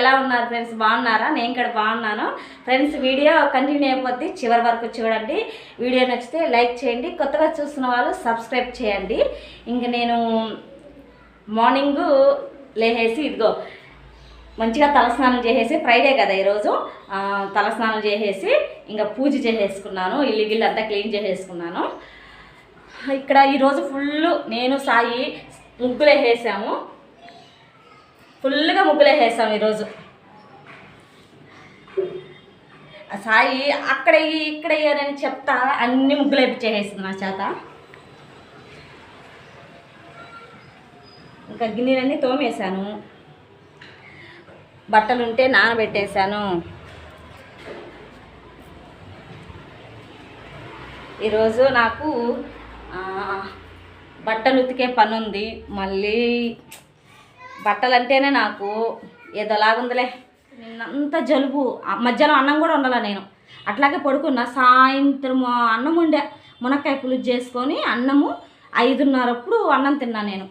ఎలా ఉన్నారు ఫ్రెండ్స్? బాగున్నారా? నేను ఇక్కడ బాగున్నాను. ఫ్రెండ్స్ వీడియో కంటిన్యూ అయిపోద్ది. చివరి వరకు చూడండి. వీడియో నచ్చితే లైక్ చేయండి. కొత్తగా చూస్తున్న వాళ్ళు సబ్స్క్రైబ్ చేయండి. ఇంక నేను మార్నింగ్ లేచేసి ఇదిగో మంచిగా తలస్నానం చేసేసి ఫ్రైడే కదా ఈరోజు. తలస్నానం చేసేసి ఇంకా పూజ చేసేసుకున్నాను. ఇల్లు గిల్లు అంతా క్లీన్ చేసేసుకున్నాను. ఇక్కడ ఈరోజు ఫుల్ నేను సాయి ముగ్గులు వేసాము ఫుల్గా ముగ్గులేసేసాం ఈరోజు. ఆ సాయి అక్కడ ఇక్కడ అని చెప్తా అన్ని ముగ్గులు వేపించేసేసింది నా చేత. ఇంకా గిన్నెలన్నీ తోమేశాను. బట్టలు ఉంటే నానబెట్టేశాను. ఈరోజు నాకు బట్టలు ఉతికే పని ఉంది మళ్ళీ బట్టలు అంటేనే నాకు ఏదోలాగుందిలే. నిన్నంత జలుబు. మధ్యాహ్నం అన్నం కూడా ఉండాల నేను. అట్లాగే పడుకున్నా సాయంత్రం అన్నం ఉండే మునక్కాయ పులుసు చేసుకొని అన్నము ఐదున్నరప్పుడు అన్నం తిన్నా నేను.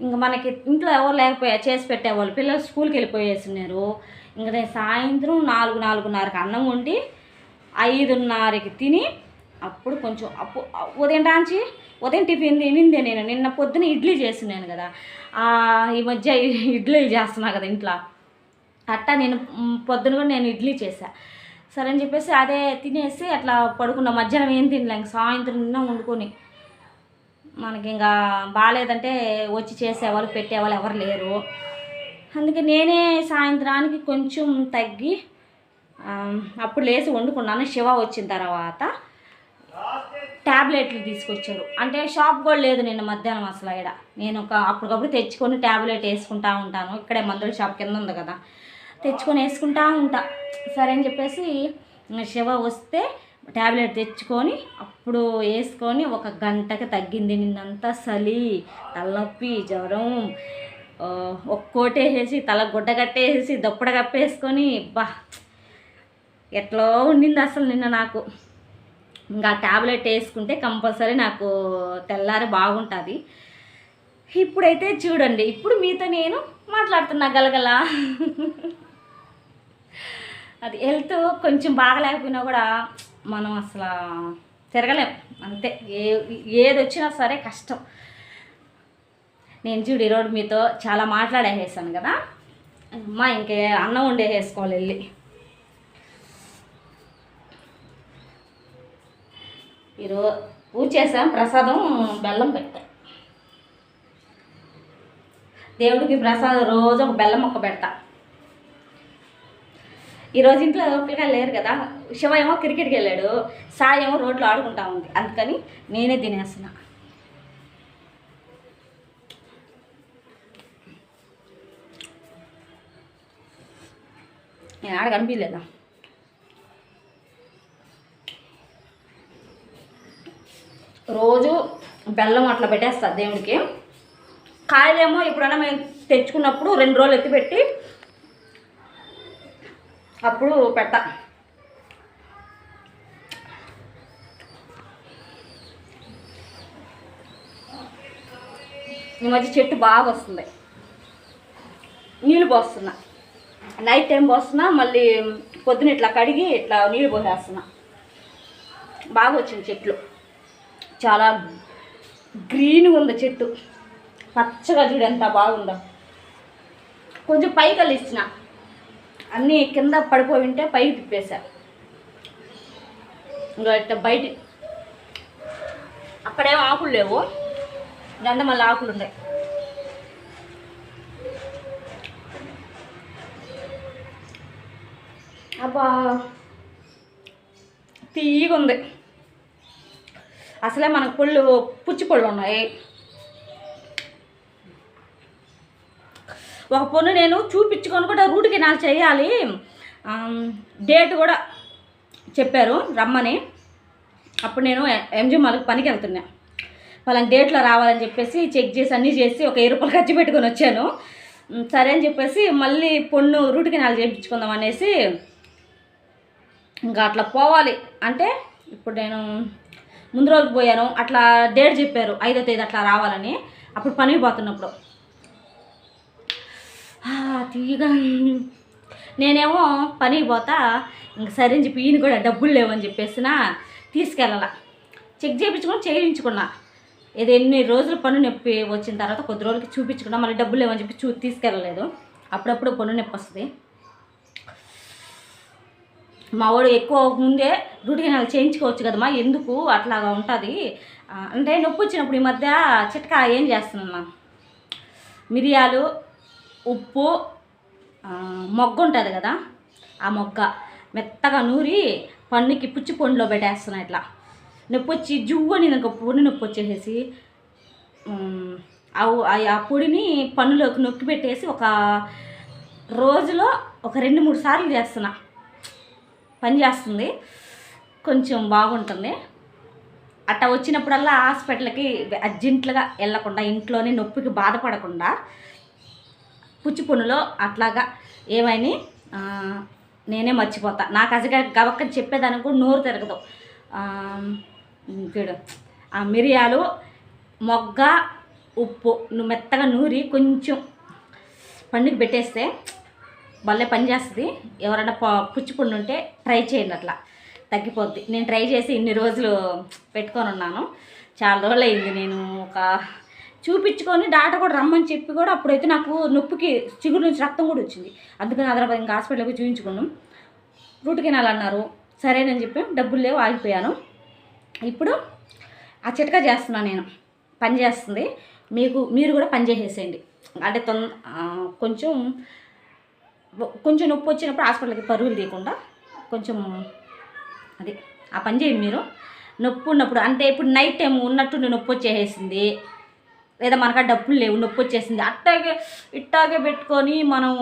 ఇంకా మనకి ఇంట్లో ఎవరు లేకపోయా చేసి పెట్టేవాళ్ళు. పిల్లలు స్కూల్కి వెళ్ళిపోయేసినారు. ఇంకా నేను సాయంత్రం నాలుగు నాలుగున్నరకి అన్నం వండి ఐదున్నరకి తిని అప్పుడు కొంచెం అప్పు ఉదయం టాంచి ఉదయం టిఫిన్ తినిందే నేను. నిన్న పొద్దున ఇడ్లీ చేసినాను కదా. ఈ మధ్య ఇడ్లీ చేస్తున్నా కదా ఇంట్లో. అట్టా నేను పొద్దున కూడా నేను ఇడ్లీ చేశా. సరే అని చెప్పేసి అదే తినేసి అట్లా పడుకున్నా. మధ్యాహ్నం ఏం తినలే ఇంక సాయంత్రం నిన్న వండుకొని. మనకి ఇంకా బాగాలేదంటే వచ్చి చేసేవాళ్ళు పెట్టేవాళ్ళు ఎవరు లేరు. అందుకే నేనే సాయంత్రానికి కొంచెం తగ్గి అప్పుడు లేచి వండుకున్నాను. శివ వచ్చిన తర్వాత ట్యాబ్లెట్లు తీసుకొచ్చారు. అంటే షాప్ కూడా లేదు నేను మధ్యాహ్నం అసలు ఇక్కడ నేను ఒక అప్పటికప్పుడు తెచ్చుకొని ట్యాబ్లెట్ వేసుకుంటా ఉంటాను. ఇక్కడే మందుల షాప్ కింద ఉంది కదా. తెచ్చుకొని వేసుకుంటా ఉంటా. సరే అని చెప్పేసి శివ వస్తే ట్యాబ్లెట్ తెచ్చుకొని అప్పుడు వేసుకొని ఒక గంటకి తగ్గింది. నిన్నంతా చలి తలనొప్పి జ్వరం ఒక్కోటే వేసి వేసేసి తల గుడ్డ కట్టేసి దొప్పడ కప్పేసుకొని బా ఎట్లా ఉండింది అసలు నిన్న నాకు. ఇంకా ట్యాబ్లెట్ వేసుకుంటే కంపల్సరీ నాకు తెల్లారి బాగుంటుంది. ఇప్పుడైతే చూడండి ఇప్పుడు మీతో నేను మాట్లాడుతున్నా గలగల. అది హెల్త్ కొంచెం బాగలేకపోయినా కూడా మనం అసలు తిరగలేం అంతే. ఏ ఏది వచ్చినా సరే కష్టం. నేను చూడు ఈరోజు మీతో చాలా మాట్లాడేసేసాను కదా అమ్మ ఇంకే అన్నం వండేసేసుకోవాలి వెళ్ళి. ఈరోజు పూజ చేసాం ప్రసాదం బెల్లం పెట్టా. దేవుడికి ప్రసాదం రోజు ఒక బెల్లం మొక్క పెడతా. ఈరోజు ఇంట్లో పిల్లకాయలు లేరు కదా శివ ఏమో క్రికెట్కి వెళ్ళాడు సాయి ఏమో రోడ్లో ఆడుకుంటా ఉంది అందుకని నేనే తినేస్తున్నా. నేను ఆడ కనిపించలేదా రోజు బెల్లం అట్లా పెట్టేస్తా దేవుడికి. కాయలేమో ఎప్పుడైనా మేము తెచ్చుకున్నప్పుడు రెండు రోజులు ఎత్తిపెట్టి అప్పుడు పెట్ట. ఈ మధ్య చెట్టు బాగా వస్తుంది. నీళ్ళు పోస్తున్నా. నైట్ టైం పోస్తున్నా మళ్ళీ పొద్దున ఇట్లా కడిగి ఇట్లా నీళ్ళు పోసేస్తున్నా. బాగా వచ్చింది చెట్లు. చాలా గ్రీన్గా ఉంది చెట్టు. పచ్చగా చూడు ఎంత బాగుందో. కొంచెం పైకి ఇచ్చిన అన్నీ కింద పడిపోయి ఉంటే పైకి తిప్పేశా ఇంకా ఇట్లా బయట అక్కడేం ఆకులు లేవు. గంధ మళ్ళీ ఆకులు ఉన్నాయి. అబ్బా తీయగా ఉంది. అసలే మనకు పళ్ళు పుచ్చి పళ్ళు ఉన్నాయి. ఒక పొన్ను నేను చూపించుకొని కూడా రూట్ కెనాల్ చేయాలి. డేట్ కూడా చెప్పారు రమ్మని. అప్పుడు నేను ఎంజీ మాల్కి పనికి వెళ్తున్నా. వాళ్ళని డేట్లో రావాలని చెప్పేసి చెక్ చేసి అన్నీ చేసి ఒక వెయ్యి రూపాయలు ఖర్చు పెట్టుకొని వచ్చాను. సరే అని చెప్పేసి మళ్ళీ పొన్ను రూట్ కెనాల్ చేయించుకుందాం అనేసి ఇంకా అట్లా పోవాలి. అంటే ఇప్పుడు నేను ముందు రోజు పోయాను. అట్లా డేట్ చెప్పారు. ఐదో తేదీ అట్లా రావాలని. అప్పుడు పని పోతున్నప్పుడు. తీగ. నేనేమో పనికి పోతా. ఇంక సరే చెప్పి ఈయన కూడా డబ్బులు లేవని చెప్పేసిన తీసుకెళ్ళాల. చెక్ చేయించుకొని చేయించుకున్నా. ఇది ఎన్ని రోజులు పన్ను నొప్పి వచ్చిన తర్వాత కొద్ది రోజులకి చూపించుకున్నా. మళ్ళీ డబ్బులు లేవని చెప్పి చూ తీసుకెళ్ళలేదు. అప్పుడప్పుడు పన్ను నొప్పి వస్తుంది. మా వాడు ఎక్కువ ముందే రూట్ కెనాల్ చేయించుకోవచ్చు కదమ్మా ఎందుకు అట్లాగా ఉంటుంది? అంటే నొప్పి వచ్చినప్పుడు ఈ మధ్య చిట్కా ఏం చేస్తున్నా మిరియాలు ఉప్పు మొగ్గ ఉంటుంది కదా ఆ మొగ్గ మెత్తగా నూరి పన్నుకి పుచ్చి పండులో పెట్టేస్తున్నా ఇట్లా. నొప్పి వచ్చి జువ్వు అని నాకు పొడి నొప్పి వచ్చేసేసి ఆ ఆ పొడిని పన్నులోకి నొక్కి పెట్టేసి ఒక రోజులో ఒక రెండు మూడు సార్లు చేస్తున్నా. పని చేస్తుంది. కొంచెం బాగుంటుంది. అట్లా వచ్చినప్పుడల్లా హాస్పిటల్కి అర్జెంట్లుగా వెళ్ళకుండా ఇంట్లోనే నొప్పికి బాధపడకుండా పుచ్చిపునులో అట్లాగా ఏమైనా నేనే మర్చిపోతా. నాకు అసగా గవక్కని చెప్పేదానికి కూడా నోరు తిరగదు. ఆ, చూడు. ఆ మిరియాలు మొగ్గ ఉప్పు నువ్వు మెత్తగా నూరి కొంచెం పండుగ పెట్టేస్తే భలే పనిచేస్తుంది ఎవరైనా ప- పుచ్చి పుండు ఉంటే ట్రై చేయండి అట్లా. తగ్గిపోద్ది. నేను ట్రై చేసి ఇన్ని రోజులు పెట్టుకొని ఉన్నాను. చాలా రోజులు అయింది నేను ఒక చూపించుకొని డాక్టర్ కూడా రమ్మని చెప్పి కూడా అప్పుడైతే నాకు నొప్పికి చిగురు నుంచి రక్తం కూడా వచ్చింది. అందుకని హైదరాబాద్ ఇంకా హాస్పిటల్కి చూపించుకున్నాం రూట్ కెనాల్ అన్నారు. సరేనని చెప్పి డబ్బులు లేవు ఆగిపోయాను. ఇప్పుడు ఆ చిట్కా చేస్తున్నాను నేను. పని చేస్తుంది. మీకు మీరు కూడా పని చేసేసేయండి. అంటే తొంద కొంచెం కొంచెం నొప్పి వచ్చినప్పుడు హాస్పిటల్కి పరుగులు తీయకుండా కొంచెం అది ఆ పని చేయండి మీరు. నొప్పి ఉన్నప్పుడు అంటే ఇప్పుడు నైట్ టైం ఉన్నట్టు నొప్పి వచ్చేసింది లేదా మనకు డబ్బులు లేవు నొప్పి వచ్చేసింది. అట్టాగే ఇట్టాగే పెట్టుకొని మనం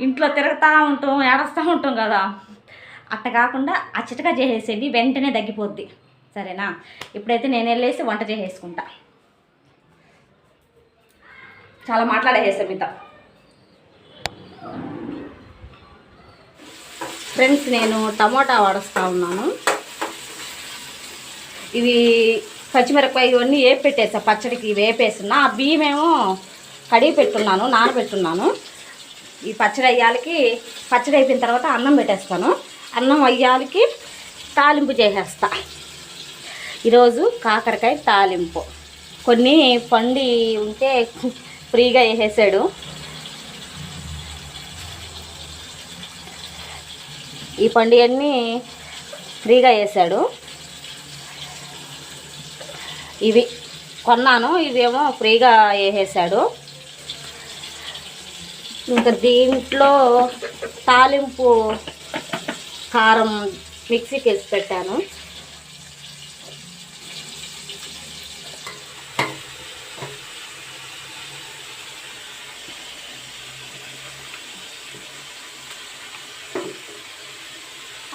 ఇంట్లో తిరుగుతూ ఉంటాం ఏడస్తూ ఉంటాం కదా. అట్ట కాకుండా అచ్చటగా చిటకా చేసేసేయండి వెంటనే తగ్గిపోద్ది. సరేనా? ఇప్పుడైతే నేను వెళ్ళేసి వంట చేసేసుకుంటా. చాలా మాట్లాడేసాను మీతో. ఫ్రెండ్స్ నేను టమోటా వాడుస్తూ ఉన్నాను. ఇవి పచ్చిమిరపకాయ ఇవన్నీ వేపి పెట్టేసా పచ్చడికి వేపేస్తున్నా. ఆ బియ్యమేమో కడిగి పెట్టున్నాను నానబెట్టున్నాను. ఈ పచ్చడి అయ్యాలకి పచ్చడి అయిపోయిన తర్వాత అన్నం పెట్టేస్తాను. అన్నం అయ్యాలకి తాలింపు చేసేస్తా. ఈరోజు కాకరకాయ తాలింపు. కొన్ని పండి ఉంటే ఫ్రీగా వేసేసాడు. ఈ పండుగన్నీ ఫ్రీగా వేసాడు. ఇవి కొన్నాను ఇవేమో ఫ్రీగా వేసేసాడు. ఇంకా దీంట్లో తాలింపు కారం మిక్సీకి వేసి పెట్టాను.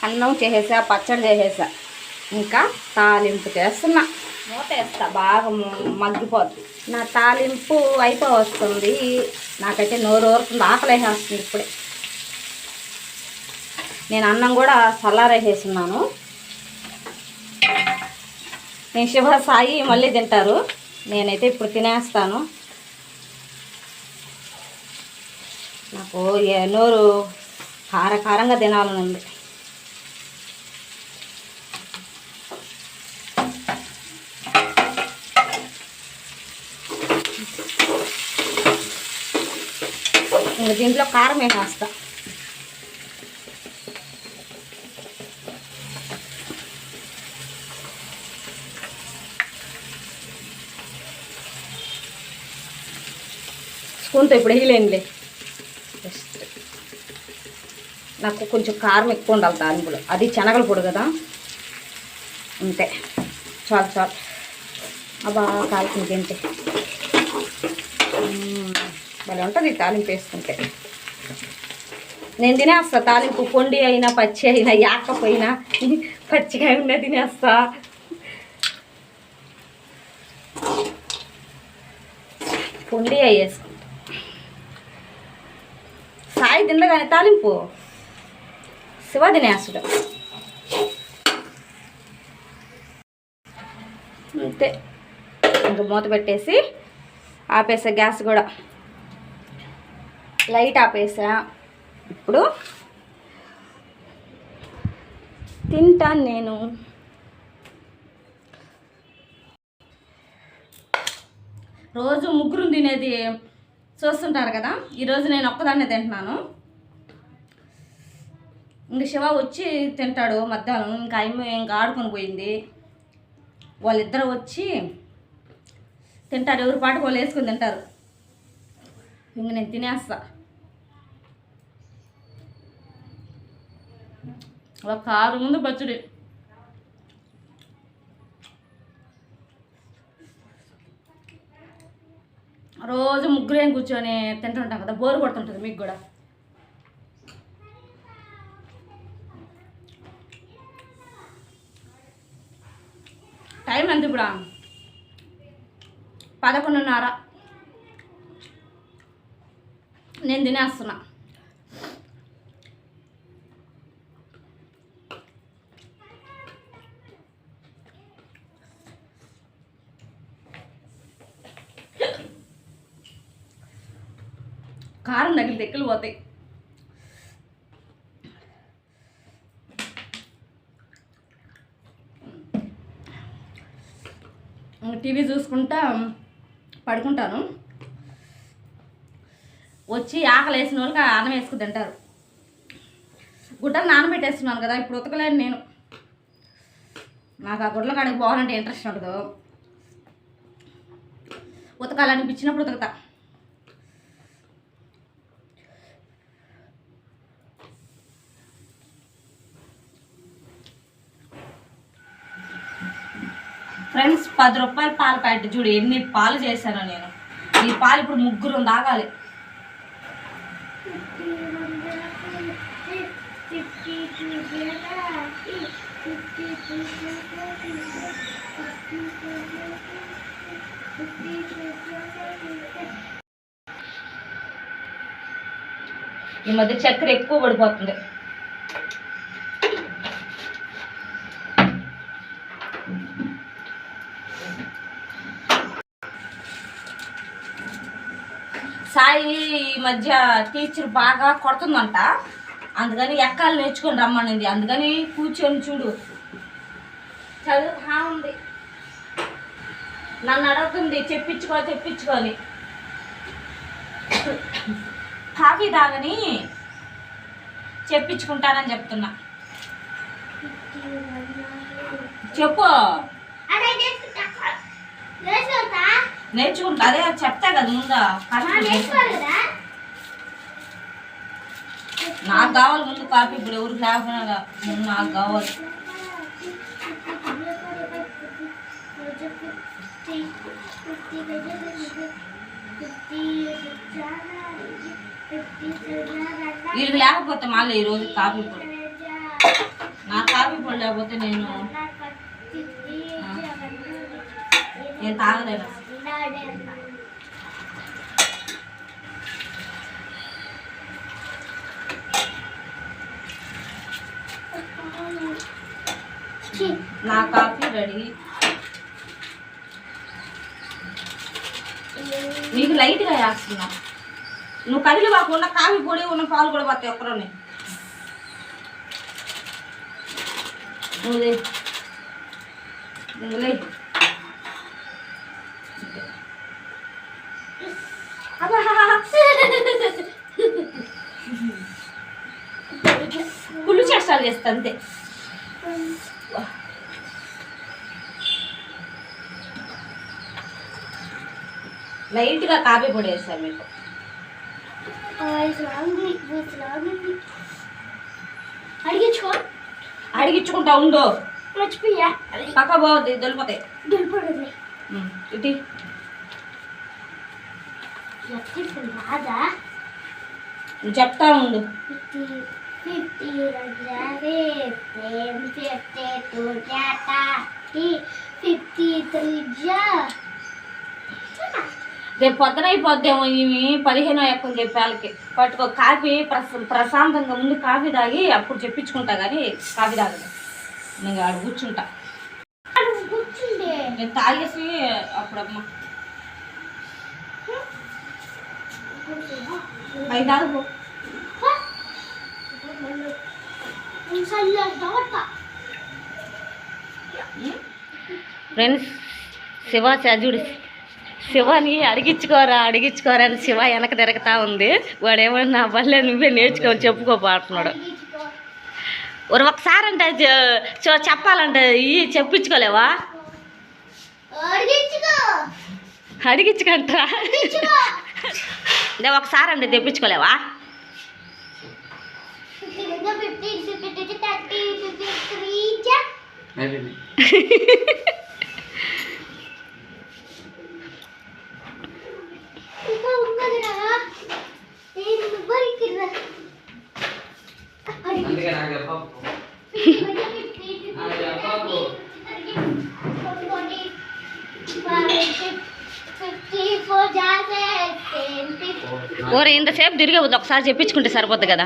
అన్నం చేసేసా పచ్చడి చేసేసా. ఇంకా తాలింపు చేస్తున్నా. మూత వేస్తా బాగా మగ్గిపోద్ది. నా తాలింపు అయిపో వస్తుంది నాకైతే నోరు ఊరుతుంది ఆకలి వేసేస్తుంది ఇప్పుడే. నేను అన్నం కూడా చల్లారేసేస్తున్నాను నేను శివ సాయి మళ్ళీ తింటారు. నేనైతే ఇప్పుడు తినేస్తాను. నాకు నోరు కార కారంగా తినాలని ఉంది దీంట్లో కారం వేసేస్తా. స్పూన్తో ఇప్పుడు వేయలేనులే. జస్ట్ నాకు కొంచెం కారం ఎక్కువ ఉండాలి తాలింపులో అది శనగల పొడి కదా. అంతే. చాలు చాలు. అబ్బా కాల్చింది తింటే భలే ఉంటుంది తాలింపు వేసుకుంటే. నేను తినేస్తా తాలింపు పొండి అయినా పచ్చి అయినా యాకపోయినా పచ్చిగా ఉన్నా తినేస్తా పొండి అయ్యేసుకుంటా సాయి తినగానే తాలింపు? శివ తినేస్తాడు అంతే. ఇంకా మూత పెట్టేసి ఆపేసా గ్యాస్ కూడా. లైట్ ఆపేసా. ఇప్పుడు తింటాను నేను. రోజు ముగ్గురు తినేది చూస్తుంటారు కదా ఈరోజు నేను ఒక్కదాన్నే తింటున్నాను. ఇంక శివ వచ్చి తింటాడు మధ్యాహ్నం ఇంకా అమ్మ ఇంకా ఆడుకొని పోయింది. వాళ్ళిద్దరు వచ్చి తింటారు ఎవరి పాటు వాళ్ళు వేసుకొని తింటారు. ఇంక నేను తినేస్తా ఒక కారు ముందు పచ్చడి రోజు ముగ్గురేం కూర్చొని తింటుంటాం కదా బోరు కొడుతుంటుంది మీకు కూడా టైం ఎంత ఇప్పుడు పదకొండున్నర నేను తినేస్తున్నా. కారం తగిలి దెక్కలు పోతాయి. టీవీ చూసుకుంటా పడుకుంటాను. వచ్చి ఆకలి వేసిన వాళ్ళకి అన్నం వేసుకుని తింటారు. గుడ్డలు నానబెట్టేస్తున్నాను కదా ఇప్పుడు ఉతకలేను నేను. నాకు ఆ గుడ్ల కాడికి పోవాలంటే ఇంట్రెస్ట్ ఉండదు. ఉతకాలనిపించినప్పుడు ఉతకతా. ఫ్రెండ్స్ పది రూపాయల పాల ప్యాకెట్ చూడు ఎన్ని పాలు చేశానో నేను. ఈ పాలు ఇప్పుడు ముగ్గురు తాగాలి ఈ మధ్య చక్కెర ఎక్కువ పడిపోతుంది. సాయి ఈ మధ్య టీచర్ బాగా కొడుతుందంట. అందుకని ఎక్కాలు నేర్చుకొని రమ్మనింది. అందుకని కూర్చొని చూడు. చదువు ఉంది. నన్ను అడుగుతుంది చెప్పించుకో చెప్పించుకొని. కాఫీ తాగని చెప్పించుకుంటానని చెప్తున్నా. చెప్పు. నేర్చుకుంటా. అదే చెప్తా కదా ముందా. నాకు కావాలి ముందు కాఫీ ఇప్పుడు ఎవరికి లేకపోయినా ముందు నాకు కావాలి. వీళ్ళకి లేకపోతే మళ్ళీ ఈరోజు కాఫీ పొడి. నా కాఫీ పొడి లేకపోతే నేను నేను తాగలేను. నా కాఫీ రెడీ. నీకు లైట్గా వేస్తున్నా. నువ్వు కదిలి కాకుండా కాఫీ పొడి ఉన్న పాలు కూడా పడతాయి ఒక్కరోని నువ్వు చేష్టాలు చేస్తా అంతే లైట్గా కాఫీ పొడి వేస్తాను మీకు. అడిగించుకో అడిగించుకుంటా ఉండు మర్చిపోయా పక్క బాగుంది ఎత్తి రాదా? నువ్వు చెప్తా ఉండు. రేపు పొద్దున అయిపోద్దేమో ఇవి పదిహేనో ఎక్కని చెప్పి వాళ్ళకి. పట్టుకో కాఫీ ప్రశ ప్రశాంతంగా ముందు కాఫీ తాగి అప్పుడు చెప్పించుకుంటా కానీ కాఫీ తాగదు. నేను ఆడ కూర్చుంటా. నేను తాగేసి అప్పుడమ్మ పై తాగు పైసలు దోట ఫ్రెండ్స్ శివ చజుడు శివని అడిగించుకోరా అడిగించుకోరా అని శివ వెనక తిరగతా ఉంది. వాడు ఏమన్నా వల్లే నువ్వే నేర్చుకొని చెప్పుకోపోతున్నాడు ఒక ఒకసారి అంటే చెప్పాలంటే ఈ చెప్పించుకోలేవా? అడిగించుకో. అడిగించుకంటరా? ఒకసారి అంటే తెప్పించుకోలేవా? ఓరే ఇంతసేపు తిరిగే ఒకసారి చెప్పించుకుంటే సరిపోద్ది కదా.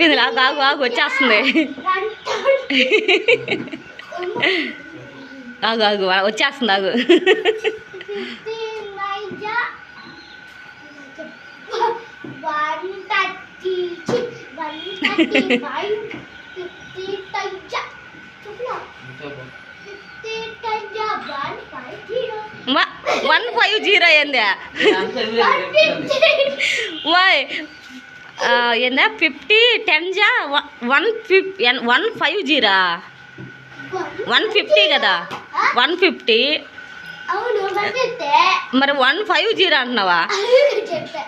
అయిపోయింది ఆగు ఆగు ఆగు వచ్చేస్తుంది వన్ ఆగు ఆగు వచ్చేస్తుంది ఆగు ఫిఫ్టీన్ నైన్ జా one thirty one thirty five fifty ten జా చెప్పు చెప్పు. ఫిఫ్టీ టెన్ జా one five zero one five zero ఏందా అంతే నువ్వే వన్ చెప్పించుకోండి. ఫిఫ్టీ వాయ్ ఆ, ఏందా ఫిఫ్టీ టెన్ జా వన్ ఫిఫ్ one five zero one fifty కదా వన్ ఫిఫ్టీ అవును వన్ ఫిఫ్టీ మరి వన్ ఫైవ్ జీరో అంటున్నావా చెప్పా